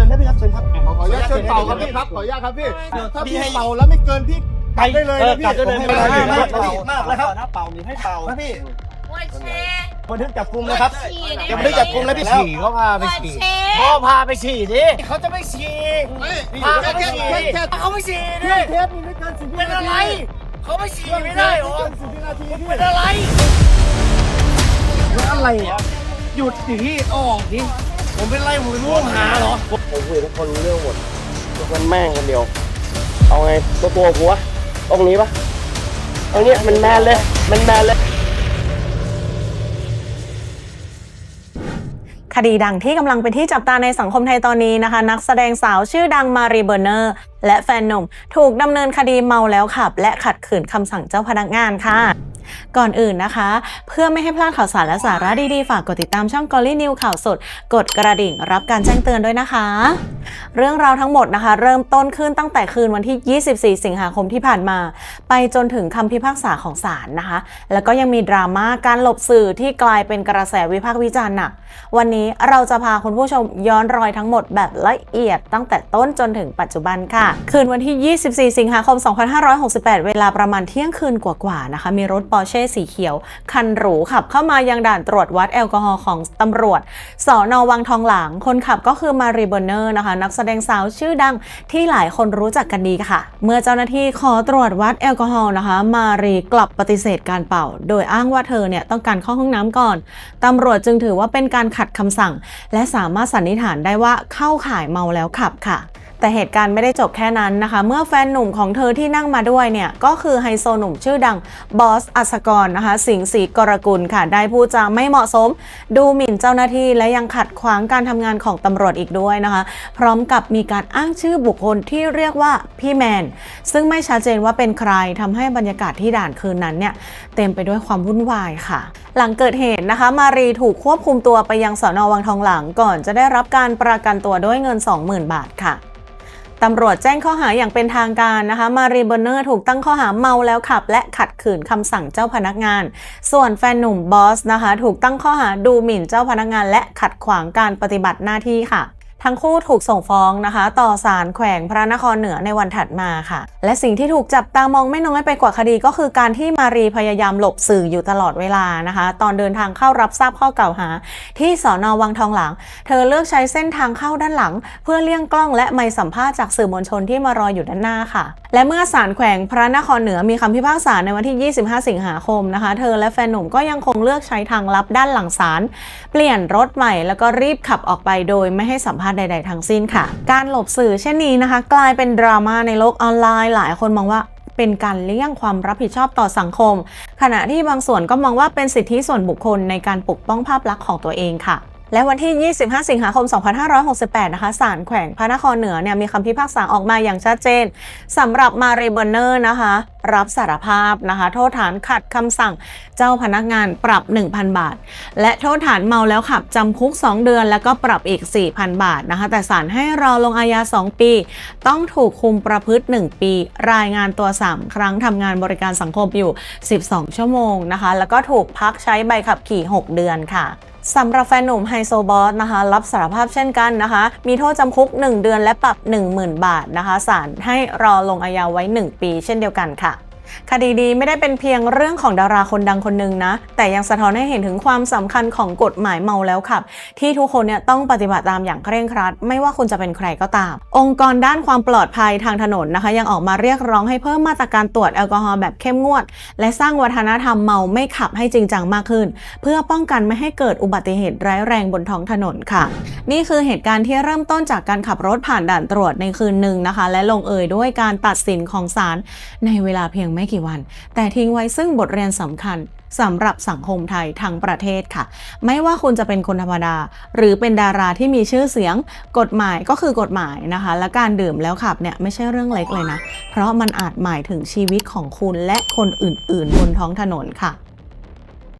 ชิญครับพี่ครับเชิญครับขออนุญาตเชิญเป่าครับพี่ครับขออนุญาตครับพี่เดี๋ยวถ้าพี่เป่าแล้วไม่เกินพี่ไปได้เลยนะพี่กลับได้เลยผมไม่ให้เป็นไรเวลาไม่พี่เป็นไรมากแล้วครับนะเป่าหรือให้เป่านะพี่ปวดเชบันทึกจับกุมนะครับฉี่ยังไม่ได้จับกุมแล้วพี่ฉี่เขาพาปไปวดฉี่เชพ่อพาไปฉี่ดิเขาจะไม่ฉี่พาเขาไปฉี่แค่แค่เขาไม่ฉี่ดิเทปนี้ไม่เกินสิบวิเป็นนาอะไรทีเขาไม่ฉี่ไม่ได้หรอเกินสิบวินาทีพี่เป็นอะไรเป็นอะไรอะหยุดสิพี่ออกดิ ผมเป็นไรผมเป็นผู้ต้องหาเหรอผมคุยทุกคนรู้เรื่องหมดยกเว้นแม่งคนเดียว เอาไงตัวตัวกูวะตรงนี้ปะตรงนี้มันแมนเลย มันแมนเลย คดีดังที่กำลังเป็นที่จับตาในสังคมไทยตอนนี้นะคะ นักแสดงสาวชื่อดังมารีเบอร์เนอร์ และแฟนหนุ่ม ถูกดำเนินคดีเมาแล้วขับ และขัดขืนคำสั่งเจ้าพนักงานค่ะ ก่อนอื่นนะคะ เพื่อไม่ให้พลาดข่าวสารและสาระดีๆ ฝากกดติดตามช่อง g o l l y New ข่าวสด กดกระดิ่งรับการแจ้งเตือนด้วยนะคะเรื่องราวทั้งหมดนะคะ เริ่มต้นขึ้นตั้งแต่คืนวันที่ 24 สิงหาคมที่ผ่านมา ไปจนถึงคำพิพากษาของศาลนะคะ แล้วก็ยังมีดราม่าการหลบสื่อที่กลายเป็นกระแสวิพากษ์วิจารณ์หนัก วันนี้เราจะพาคุณผู้ชมย้อนรอยทั้งหมดแบบละเอียดตั้งแต่ต้นจนถึงปัจจุบันค่ะ คืนวันที่ 24 สิงหาคม 2568 เวลาประมาณเที่ยงคืนกว่าๆนะคะ มีรถปอร์เช่สีเขียว คันหรูขับเข้ามายังด่านตรวจวัดแอลกอฮอล์ของตำรวจสอนอวังทองหลางคนขับก็คือมารีเบอร์เนอร์นะคะนักแสดงสาวชื่อดังที่หลายคนรู้จักกันดีค่ะ เมื่อเจ้าหน้าที่ขอตรวจวัดแอลกอฮอล์นะคะ มารีกลับปฏิเสธการเป่า โดยอ้างว่าเธอเนี่ยต้องการเข้าห้องน้ำก่อนตำรวจจึงถือว่าเป็นการขัดคำสั่ง และสามารถสันนิษฐานได้ว่าเข้าข่ายเมาแล้วขับค่ะ แต่เหตุการณ์ไม่ได้จบแค่นั้นนะคะ เมื่อแฟนหนุ่มของเธอที่นั่งมาด้วยเนี่ย ก็คือไฮโซหนุ่มชื่อดังบอสอัศกรนะคะ สิงห์ศรีกรกุลค่ะ ได้พูดจาไม่เหมาะสม ดูหมิ่นเจ้าหน้าที่และยังขัดขวางการทำงานของตำรวจอีกด้วยนะคะ พร้อมกับมีการอ้างชื่อบุคคลที่เรียกว่าพี่แมน ซึ่งไม่ชัดเจนว่าเป็นใครทำให้บรรยากาศที่ด่านคืนนั้นเนี่ยเต็มไปด้วยความวุ่นวายค่ะ หลังเกิดเหตุนะคะ มารีถูกควบคุมตัวไปยังสอนอวังทองหลังก่อนจะได้รับการประกันตัวด้วยเงิน 20,000 บาทค่ะ ตำรวจแจ้งข้อหาอย่างเป็นทางการนะคะ มารีเบอร์เนอร์ถูกตั้งข้อหาเมาแล้วขับ และขัดขืนคำสั่งเจ้าพนักงาน ส่วนแฟนหนุ่มบอสนะคะ ถูกตั้งข้อหาดูหมิ่นเจ้าพนักงาน และขัดขวางการปฏิบัติหน้าที่ค่ะ ทั้งคู่ถูกส่งฟ้องนะคะ ต่อศาลแขวงพระนครเหนือในวันถัดมาค่ะ และสิ่งที่ถูกจับตามองไม่น้อยไปกว่าคดีก็คือการที่มารีพยายามหลบสื่ออยู่ตลอดเวลานะคะ ตอนเดินทางเข้ารับทราบข้อกล่าวหา ที่สอนอวังทองหลางเธอเลือกใช้เส้นทางเข้าด้านหลัง เพื่อเลี่ยงกล้องและไม่สัมภาษณ์จากสื่อมวลชนที่มารออยู่ด้านหน้าค่ะ และเมื่อศาลแขวงพระนครเหนือมีคำพิพากษาในวันที่ 25 สิงหาคมนะคะ เธอและแฟนหนุ่มก็ยังคงเลือกใช้ทางลับด้านหลังศาลเปลี่ยนรถใหม่ แล้วก็รีบขับออกไปโดยไม่ให้สัมภาษณ์ใด ๆ ทั้งสิ้นค่ะ การหลบสื่อเช่นนี้นะคะ กลายเป็นดราม่าในโลกออนไลน์หลายคนมองว่าเป็นการเลี่ยงความรับผิดชอบต่อสังคม ขณะที่บางส่วนก็มองว่าเป็นสิทธิส่วนบุคคลในการปกป้องภาพลักษณ์ของตัวเองค่ะ และวันที่ 25 สิงหาคม 2568 นะคะศาลแขวงพระนครเหนือเนี่ยมีคำพิพากษาออกมาอย่างชัดเจนสำหรับมารีเบอร์เนอร์นะคะ รับสารภาพนะคะ โทษฐานขัดคำสั่งเจ้าพนักงานปรับ 1,000 บาท และโทษฐานเมาแล้วขับจำคุก 2 เดือน แล้วก็ปรับอีก 4,000 บาทนะคะ แต่ศาลให้รอลงอาญา 2 ปี ต้องถูกคุมประพฤติ 1 ปี รายงานตัว 3 ครั้งทำงานบริการสังคมอยู่ 12 ชั่วโมงนะคะ แล้วก็ถูกพักใช้ใบขับขี่ 6 เดือนค่ะ สำหรับแฟนหนุ่มไฮโซบอสนะคะ รับสารภาพเช่นกันนะคะ มีโทษจำคุก 1 เดือนและปรับ 10,000 บาทนะคะศาลให้รอลงอาญาไว้ 1 ปีเช่นเดียวกันค่ะ คดีดีไม่ได้เป็นเพียงเรื่องของดาราคนดังคนหนึ่งนะ แต่ยังสะท้อนให้เห็นถึงความสำคัญของกฎหมายเมาแล้วขับ ที่ทุกคนเนี่ยต้องปฏิบัติตามอย่างเคร่งครัด ไม่ว่าคุณจะเป็นใครก็ตาม องค์กรด้านความปลอดภัยทางถนนนะคะ ยังออกมาเรียกร้องให้เพิ่มมาตรการตรวจแอลกอฮอล์แบบเข้มงวด และสร้างวัฒนธรรมเมาไม่ขับให้จริงจังมากขึ้น เพื่อป้องกันไม่ให้เกิดอุบัติเหตุร้ายแรงบนท้องถนนค่ะ นี่คือเหตุการณ์ที่เริ่มต้นจากการขับรถผ่านด่านตรวจในคืนหนึ่งนะคะ และลงเอยด้วยการตัดสินของศาลในเวลาเพียงไม่กี่วัน แต่ทิ้งไว้ซึ่งบทเรียนสำคัญสำหรับสังคมไทยทั้งประเทศค่ะ ไม่ว่าคุณจะเป็นคนธรรมดา หรือเป็นดาราที่มีชื่อเสียง กฎหมายก็คือกฎหมายนะคะ และการดื่มแล้วขับเนี่ยไม่ใช่เรื่องเล็กเลยนะ เพราะมันอาจหมายถึงชีวิตของคุณและคนอื่น ๆ บนท้องถนนค่ะ